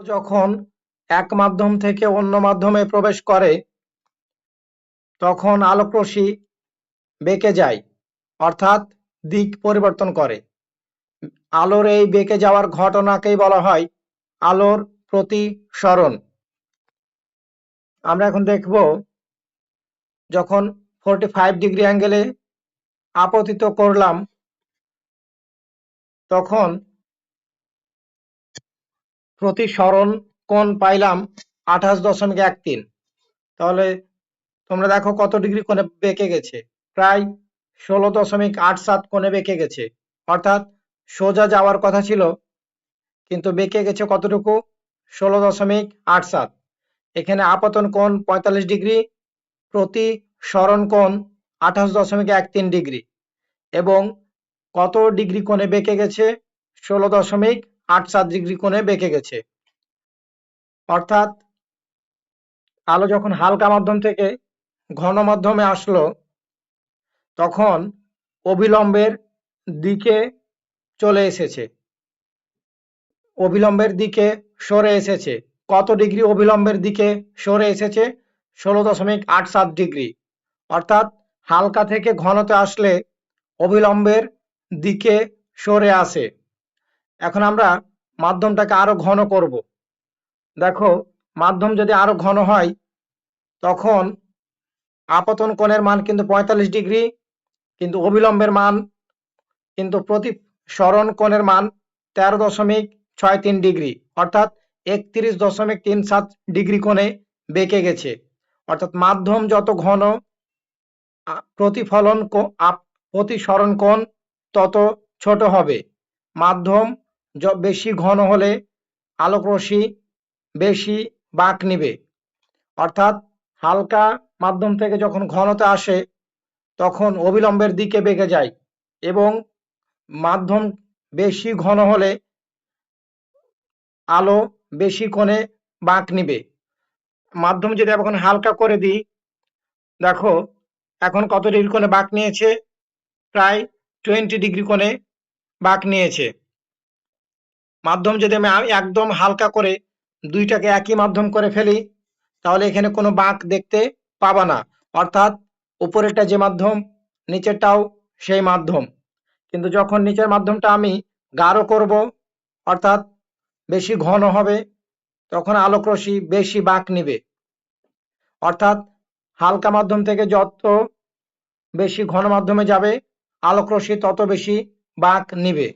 যখন এক মাধ্যম থেকে অন্য মাধ্যমে প্রবেশ করে, তখন আলোকরশ্মি বেঁকে যায়, অর্থাৎ দিক পরিবর্তন করে। আলোর এই বেঁকে যাওয়ার ঘটনাকেই বলা হয় আলোর প্রতিসরণ। আমরা এখন দেখব যখন ফোরটি ফাইভ ডিগ্রি অ্যাঙ্গেলে আপতিত করলাম, তখন প্রতিসরণ কোণ পাইলাম আঠাশ দশমিক এক তিন। তাহলে তোমরা দেখো কত ডিগ্রি কোণে বেঁকে গেছে? প্রায় ষোলো দশমিক আট সাত কোণে বেঁকে গেছে। অর্থাৎ সোজা যাওয়ার কথা ছিল, কিন্তু বেঁকে গেছে কতটুকু? ষোলো দশমিক আট সাত। এখানে আপাতন কোণ পঁয়তাল্লিশ ডিগ্রি প্রতি সরণ কোণ আঠাশ দশমিক এক তিন ডিগ্রি। এবং কত ডিগ্রি কোণে বেঁকে গেছে? ষোলো দশমিক আট সাত ডিগ্রি কোণে বেঁকে গেছে। অর্থাৎ আলো যখন হালকা মাধ্যম থেকে ঘন মাধ্যমে আসলো, তখন অবিলম্বের দিকে চলে এসেছে। অবিলম্বের দিকে সরে এসেছে। কত ডিগ্রি অবিলম্বের দিকে সরে এসেছে? ষোলো দশমিক আট সাত ডিগ্রি। অর্থাৎ হালকা থেকে ঘনতে আসলে অবিলম্বের দিকে সরে আসে। এখন আমরা মাধ্যমটাকে আরও ঘন করব। দেখো, মাধ্যম যদি আরও ঘন হয়, তখন আপতন কোণের মান কিন্তু পঁয়তাল্লিশ ডিগ্রি, কিন্তু অবিলম্বের মান কিন্তু প্রতি সরণ কোণের মান তেরো দশমিক ছয় তিন ডিগ্রি, অর্থাৎ একত্রিশ দশমিক তিন সাত ডিগ্রি কোণে বেঁকে গেছে। অর্থাৎ মাধ্যম যত ঘন প্রতিফলন প্রতিসরণ কোণ তত ছোট হবে। মাধ্যম বেশি ঘন হলে আলোক রশ্মি বেশি বাঁক নিবে। অর্থাৎ হালকা মাধ্যম থেকে যখন ঘনতা আসে, তখন অবিলম্বের দিকে বেঁকে যায় এবং মাধ্যম বেশি ঘন হলে আলো বেশি কোণে বাঁক নিবে। মাধ্যম যদি এখন হালকা করে দিই, দেখো এখন কত ডিগ্রি কোণে বাঁক নিয়েছে? প্রায় টোয়েন্টি ডিগ্রি কোণে বাঁক নিয়েছে। মাধ্যম যদি আমি একদম হালকা করে দুইটাকে একই মাধ্যম করে ফেলি, তাহলে এখানে কোনো বাঁক দেখতে পাবা না। অর্থাৎ উপরেরটা যে মাধ্যম, নিচেরটাও সেই মাধ্যম। কিন্তু যখন নিচের মাধ্যমটা আমি গাঢ় করব, অর্থাৎ বেশি ঘন হবে, তখন আলোক রশ্মি বেশি বাঁক নিবে। অর্থাৎ হালকা মাধ্যম থেকে যত বেশি ঘন মাধ্যমে যাবে আলোক রশ্মি তত বেশি বাঁক নিবে।